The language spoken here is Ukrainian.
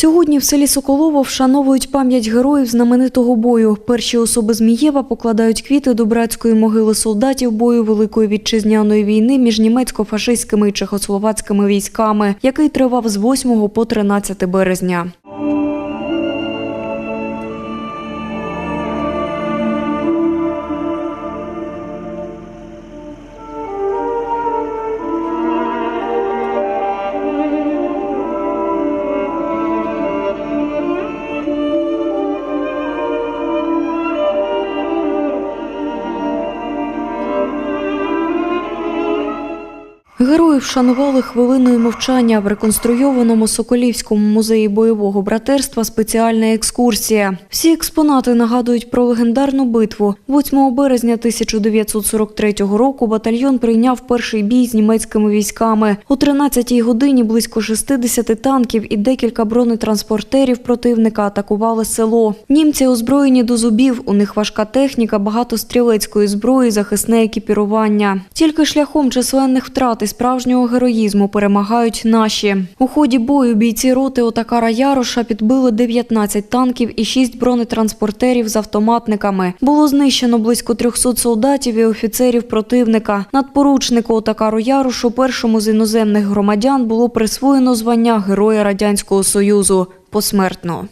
Сьогодні в селі Соколово вшановують пам'ять героїв знаменитого бою. Перші особи Змієва покладають квіти до братської могили солдатів бою Великої вітчизняної війни між німецько-фашистськими і чехословацькими військами, який тривав з 8 по 13 березня. Героїв вшанували хвилиною мовчання в реконструйованому Соколівському музеї бойового братерства. Спеціальна екскурсія. Всі експонати нагадують про легендарну битву. 8 березня 1943 року батальйон прийняв перший бій з німецькими військами. О 13-й годині близько 60 танків і декілька бронетранспортерів противника атакували село. Німці озброєні до зубів. У них важка техніка, багато стрілецької зброї, захисне екіпірування. Тільки шляхом численних втрат справжнього героїзму перемагають наші. У ході бою бійці роти Отакара Яроша підбили 19 танків і 6 бронетранспортерів з автоматниками. Було знищено близько 300 солдатів і офіцерів противника. Надпоручнику Отакару Ярошу, першому з іноземних громадян, було присвоєно звання Героя Радянського Союзу посмертно.